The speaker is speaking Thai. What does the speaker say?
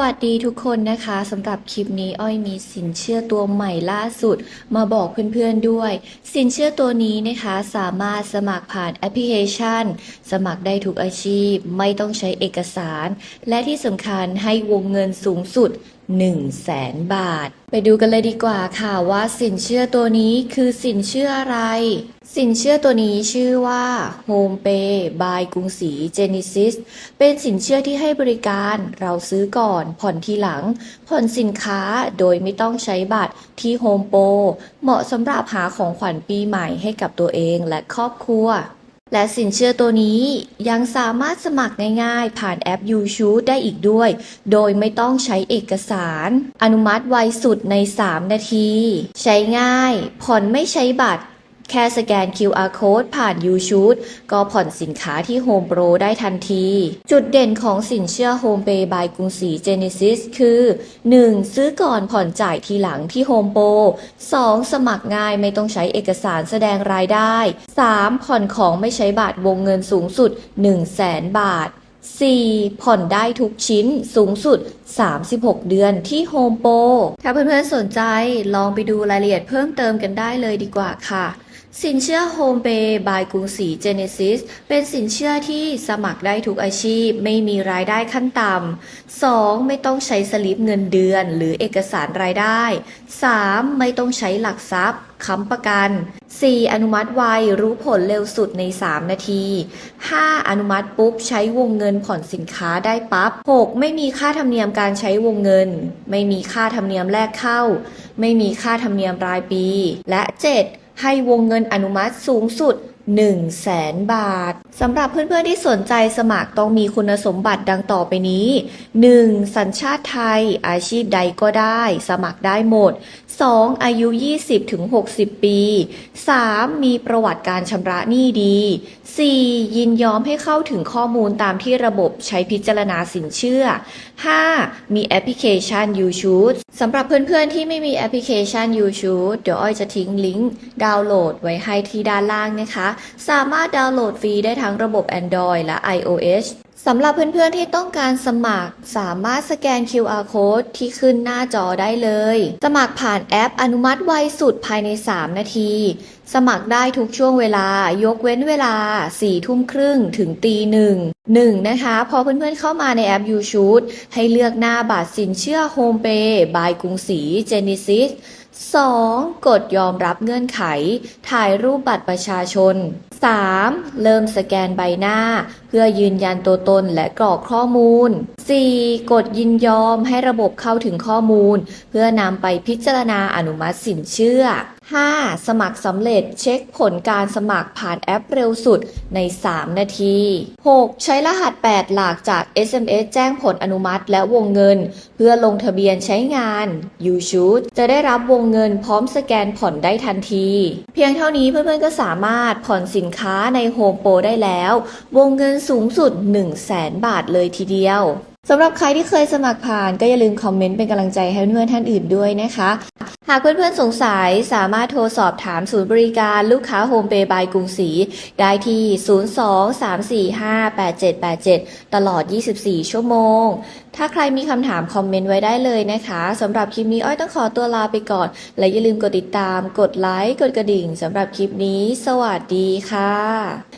วัสดีทุกคนนะคะสำหรับคลิปนี้อ้อยมีสินเชื่อตัวใหม่ล่าสุด มาบอกเพื่อนๆด้วย สินเชื่อตัวนี้นะคะสามารถสมัครผ่านแอปพลิเคชัน สมัครได้ทุกอาชีพ ไม่ต้องใช้เอกสาร และที่สำคัญให้วงเงินสูงสุด1 0 0 0 0แสนบาท ไปดูกันเลยดีกว่าค่ะว่าสินเชื่อตัวนี้คือสินเชื่ออะไร สินเชื่อตัวนี้ชื่อว่า Home Pay by กรุงศรี Genesis เป็นสินเชื่อที่ให้บริการเราซื้อก่อน ผ่อนทีหลัง ผ่อนสินค้าโดยไม่ต้องใช้บัตรที่ Home Pro เหมาะสำหรับหาของขวัญปีใหม่ให้กับตัวเองและครอบครัว และสินเชื่อตัวนี้ยังสามารถสมัครง่ายๆ ผ่านแอป YouShoot ได้อีกด้วย โดยไม่ต้องใช้เอกสาร อนุมัติไวสุดใน 3 นาที ใช้ง่าย ผ่อนไม่ใช้บัตร แค่สแกน QR code ผ่าน YouShoot ก็ผ่อนสินค้าที่ Home Pro ได้ทันที จุดเด่นของสินเชื่อ Home Pay by กรุงศรี Genesis คือ 1. ซื้อก่อนผ่อนจ่ายทีหลังที่ Home Pro 2. สมัครง่ายไม่ต้องใช้เอกสารแสดงรายได้ 3. ผ่อนของไม่ใช้บัตรวงเงินสูงสุด 1 0 0 0 0แสนบาท 4. ผ่อนได้ทุกชิ้นสูงสุด 36 เดือนที่ Home Pro ถ้าเพื่อนๆสนใจลองไปดูรายละเอียดเพิ่มเติมกันได้เลยดีกว่าค่ะ สินเชื่อ Home Pay by กรุงศรี Genesis เป็นสินเชื่อที่สมัครได้ทุกอาชีพ ไม่มีรายได้ขั้นต่ำ 2. ไม่ต้องใช้สลิปเงินเดือน หรือเอกสารรายได้ 3. ไม่ต้องใช้หลักทรัพย์ค้ำประกัน 4. อนุมัติไวรู้ผลเร็วสุดใน 3 นาที 5. อนุมัติปุ๊บใช้วงเงินผ่อนสินค้าได้ปั๊บ 6. ไม่มีค่าธรรมเนียมการใช้วงเงิน ไม่มีค่าธรรมเนียมแรกเข้า ไม่มีค่าธรรมเนียมรายปี และ 7. ให้วงเงินอนุมัติสูงสุด 1 0 0 0 0แสนบาทสำหรับเพื่อนๆที่สนใจสมัครต้องมีคุณสมบัติดังต่อไปนี้ 1. สัญชาติไทย อาชีพใดก็ได้ สมัครได้หมด 2. อายุ 20-60 ปี 3. มีประวัติการชำระหนี้ดี 4. ยินยอมให้เข้าถึงข้อมูลตามที่ระบบใช้พิจารณาสินเชื่อ 5. มีแอปพลิเคชัน YouShoot สำหรับเพื่อนๆที่ไม่มีแอปพลิเคชัน YouShoot เดี๋ยวอ้อยจะทิ้งลิงก์ดาวน์โหลดไว้ให้ที่ด้านล่างนะคะสามารถดาวน์โหลดฟรีได้ทั้งระบบ Android และ iOS สำหรับเพื่อนๆที่ต้องการสมัคร สามารถสแกน QR code ที่ขึ้นหน้าจอได้เลย สมัครผ่านแอปอนุมัติไวสุดภายใน 3 นาที สมัครได้ทุกช่วงเวลา ยกเว้นเวลา 4 ทุ่มครึ่งถึงตีหนึ่งหนึ่งนะคะ พอเพื่อนๆเข้ามาในแอป YouShoot ให้เลือกหน้าบัตรสินเชื่อ Home Pay by กรุงศรี Genesis 2. กดยอมรับเงื่อนไข ถ่ายรูปบัตรประชาชน 3. เริ่มสแกนใบหน้า เพื่อยืนยันตัวตนและกรอกข้อมูล 4. กดยินยอมให้ระบบเข้าถึงข้อมูล เพื่อนำไปพิจารณาอนุมัติสินเชื่อ 5. สมัครสำเร็จเช็คผลการสมัครผ่านแอปเร็วสุดใน 3 นาที 6. ใช้รหัส 8 หลักจาก SMS แจ้งผลอนุมัติและวงเงิน เพื่อลงทะเบียนใช้งาน YouShoot จะได้รับวงเงินพร้อมสแกนผ่อนได้ทันที เพียงเท่านี้เพื่อนๆก็สามารถผ่อนสินค้าใน Home Pro ได้แล้ว วงเงินสูงสุด 1 0 0 0 0แสนบาทเลยทีเดียวสำหรับใครที่เคยสมัครผ่านก็อย่าลืมคอมเมนต์เป็นกำลังใจให้เพื่อนๆท่านอื่นด้วยนะคะ หากเพื่อนๆสงสัยสามารถโทรสอบถามศูนย์บริการลูกค้าโฮมเปย์บายกรุงศรีได้ที่ 02-345-8787 ตลอด 24 ชั่วโมง ถ้าใครมีคำถามคอมเมนต์ไว้ได้เลยนะคะสำหรับคลิปนี้อ้อยต้องขอตัวลาไปก่อน และอย่าลืมกดติดตาม กดไลค์ กดกระดิ่งสำหรับคลิปนี้ สวัสดีค่ะ